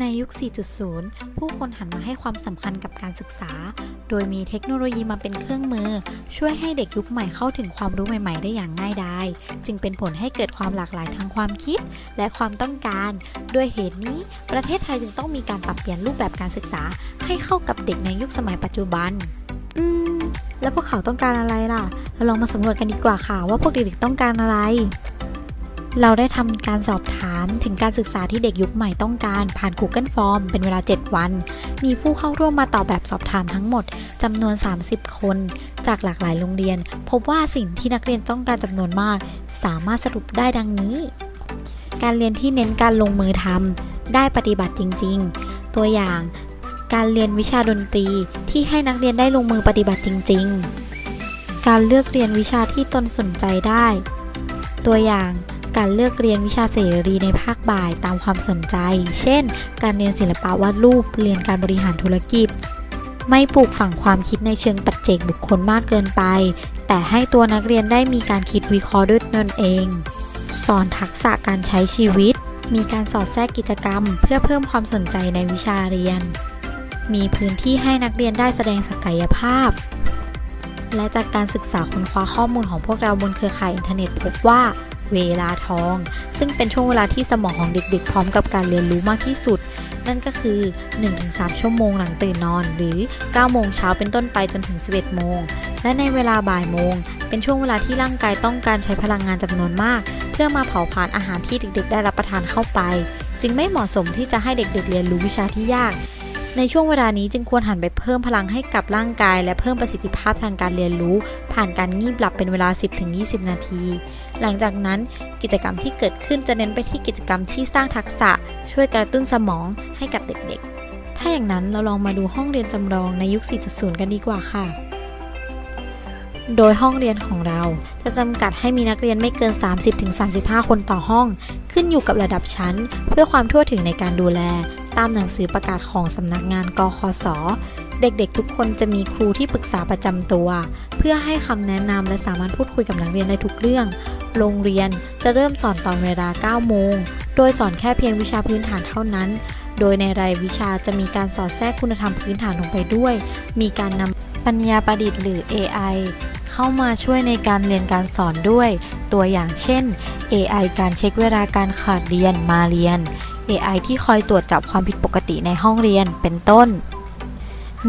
ในยุค 4.0 ผู้คนหันมาให้ความสำคัญกับการศึกษา โดยมีเทคโนโลยีมาเป็นเครื่องมือ ช่วยให้เด็กยุคใหม่เข้าถึงความรู้ใหม่ๆ ได้อย่างง่ายดาย จึงเป็นผลให้เกิดความหลากหลายทางความคิด และความต้องการ ด้วยเหตุนี้ ประเทศไทยจึงต้องมีการปรับเปลี่ยนรูปแบบการศึกษา ให้เข้ากับเด็กในยุคสมัยปัจจุบัน อืม แล้วพวกเขาต้องการอะไรล่ะ เราลองมาสำรวจกันดีกว่าค่ะว่าพวกเด็กๆต้องการอะไร เราได้ทำการสอบถามถึงการศึกษาที่เด็กยุคใหม่ต้องการผ่าน Google Form เป็นเวลา 7 วัน มีผู้เข้าร่วมมาตอบแบบสอบถามทั้งหมดจำนวน 30 คน จากหลากหลายโรงเรียน พบว่าสิ่งที่นักเรียนต้องการจำนวนมาก สามารถสรุปได้ดังนี้ การเรียนที่เน้นการลงมือทำได้ปฏิบัติจริง ๆ ตัวอย่าง การเรียนวิชาดนตรีที่ให้นักเรียนได้ลงมือปฏิบัติจริง ๆ การเลือกเรียนวิชาที่ตนสนใจได้ ตัวอย่าง การเลือกเรียนวิชาเสรีในภาคบ่ายตามความสนใจ เช่น การเรียนศิลปะวาดรูป เรียนการบริหารธุรกิจ ไม่ปลูกฝังความคิดในเชิงปัจเจกบุคคลมากเกินไป แต่ให้ตัวนักเรียนได้มีการคิดวิเคราะห์ด้วยตนเอง สอนทักษะการใช้ชีวิต มีการสอดแทรกกิจกรรม เพื่อเพิ่มความสนใจในวิชาเรียน มีพื้นที่ให้นักเรียนได้แสดงศักยภาพและจากการศึกษาค้นคว้าข้อมูลของพวกเราบนเครือข่ายอินเทอร์เน็ตพบว่า เวลาทอง ซึ่งเป็นช่วงเวลาที่สมองของเด็กๆ พร้อมกับการเรียนรู้มากที่สุด นั่นก็คือ 1-3 ชั่วโมงหลังตื่นนอน หรือ 9 โมงเช้าเป็นต้นไปจนถึง 11 โมง และในเวลาบ่ายโมง เป็นช่วงเวลาที่ร่างกายต้องการใช้พลังงานจำนวนมาก เพื่อมาเผาผลาญอาหารที่เด็กๆ ได้รับประทานเข้าไป จึงไม่เหมาะสมที่จะให้เด็กๆ เรียนรู้วิชาที่ยาก ในช่วงเวลานี้จึงควรหันไปเพิ่มพลังให้กับร่างกาย และเพิ่มประสิทธิภาพทางการเรียนรู้ ผ่านการงีบหลับเป็นเวลา 10-20 นาที หลังจากนั้นกิจกรรมที่เกิดขึ้นจะเน้นไปที่กิจกรรมที่สร้างทักษะ ช่วยกระตุ้นสมองให้กับเด็กๆ ถ้าอย่างนั้นเราลองมาดูห้องเรียนจำลองในยุค 4.0 กันดีกว่าค่ะโดยห้องเรียนของเราจะจำกัดให้มีนักเรียนไม่เกิน 30-35 คนต่อห้อง ขึ้นอยู่กับระดับชั้น เพื่อความทั่วถึงในการดูแล ตามหนังสือประกาศของสำนักงานกคสเด็กๆ ทุกคนจะมีครูที่ปรึกษาประจำตัว เพื่อให้คำแนะนำและสามารถพูดคุยกับนักเรียนได้ทุกเรื่อง โรงเรียนจะเริ่มสอนตอนเวลา 9 โมง โดยสอนแค่เพียงวิชาพื้นฐานเท่านั้น โดยในรายวิชาจะมีการสอดแทรกคุณธรรมพื้นฐานลงไปด้วย มีการนำปัญญาประดิษฐ์หรือ AI เข้ามาช่วยในการเรียนการสอนด้วย ตัวอย่างเช่น AI การเช็คเวลาการขาดเรียนมาเรียน AI ที่คอยตรวจจับความผิดปกติในห้องเรียน เป็นต้น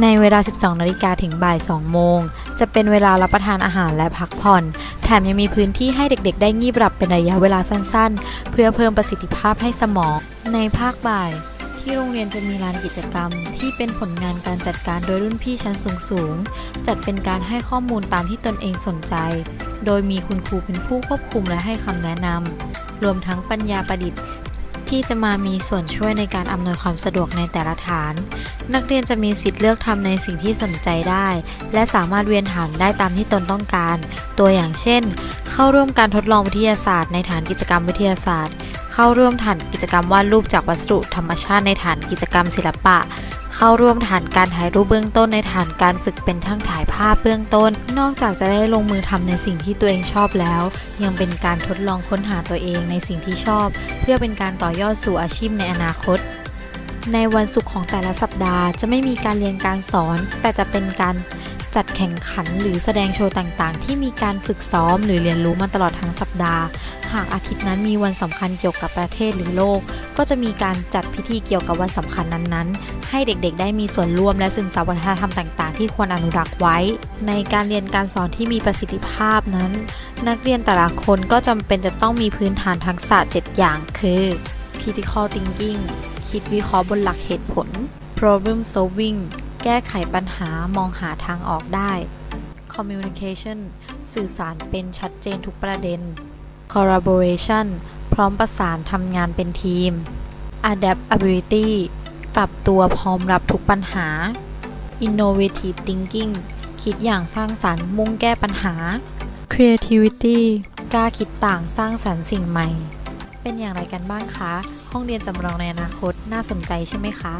ในเวลา 12 นาฬิกาถึงบ่าย 2 โมง จะเป็นเวลารับประทานอาหารและพักผ่อน แถมยังมีพื้นที่ให้เด็กๆ ได้งีบหลับเป็นระยะเวลาสั้นๆ เพื่อเพิ่มประสิทธิภาพให้สมอง ในภาคบ่ายที่โรงเรียนจะมีลานกิจกรรม ที่เป็นผลงานการจัดการโดยรุ่นพี่ชั้นสูงๆจัดเป็นการให้ข้อมูลตามที่ตนเองสนใจ โดยมีคุณครูเป็นผู้ควบคุมและให้คำแนะนำ รวมทั้งปัญญาประดิษฐ์ ที่จะมามีส่วนช่วยในการอำนวยความสะดวกในแต่ละฐาน นักเรียนจะมีสิทธิ์เลือกทำในสิ่งที่สนใจได้ และสามารถเวียนฐานได้ตามที่ตนต้องการ ตัวอย่างเช่น เข้าร่วมการทดลองวิทยาศาสตร์ในฐานกิจกรรมวิทยาศาสตร์ เข้าร่วมฐานกิจกรรมวาดรูปจากวัสดุธรรมชาติในฐานกิจกรรมศิลปะ เข้าร่วมฐานการถ่ายรูปเบื้องต้นในฐานการฝึกเป็นช่างถ่ายภาพเบื้องต้น นอกจากจะได้ลงมือทำในสิ่งที่ตัวเองชอบแล้ว ยังเป็นการทดลองค้นหาตัวเองในสิ่งที่ชอบ เพื่อเป็นการต่อยอดสู่อาชีพในอนาคตในวันศุกร์ของแต่ละสัปดาห์จะไม่มีการเรียนการสอน แต่จะเป็นการ จัดแข่งขันหรือแสดงโชว์ต่างๆ ที่มีการฝึกซ้อมหรือเรียนรู้มาตลอดทั้งสัปดาห์ หากอาทิตย์นั้นมีวันสำคัญเกี่ยวกับประเทศหรือโลก ก็จะมีการจัดพิธีเกี่ยวกับวันสำคัญนั้นๆ ให้เด็กๆ ได้มีส่วนร่วมและซึมซับวัฒนธรรมต่างๆ ที่ควรอนุรักษ์ไว้ ในการเรียนการสอนที่มีประสิทธิภาพนั้น นักเรียนแต่ละคนก็จำเป็นจะต้องมีพื้นฐานทักษะ 7 อย่าง คือ critical thinking คิดวิเคราะห์บนหลักเหตุผล problem solving แก้ไขปัญหามองหาทางออกได้ communication สื่อสารเป็นชัดเจนทุกประเด็น collaboration พร้อมประสานทำงานเป็นทีม adaptability ปรับตัวพร้อมรับทุกปัญหา innovative thinking คิดอย่างสร้างสรรค์มุ่งแก้ปัญหา creativity กล้าคิดต่างสร้างสรรค์สิ่งใหม่ เป็นอย่างไรกันบ้างคะ ห้องเรียนจำลองในอนาคต น่าสนใจใช่ไหมคะ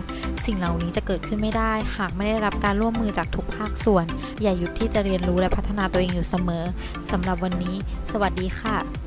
สิ่งเหล่านี้จะเกิดขึ้นไม่ได้ หากไม่ได้รับการร่วมมือจากทุกภาคส่วน อย่าหยุดที่จะเรียนรู้และพัฒนาตัวเองอยู่เสมอสำหรับวันนี้ สวัสดีค่ะ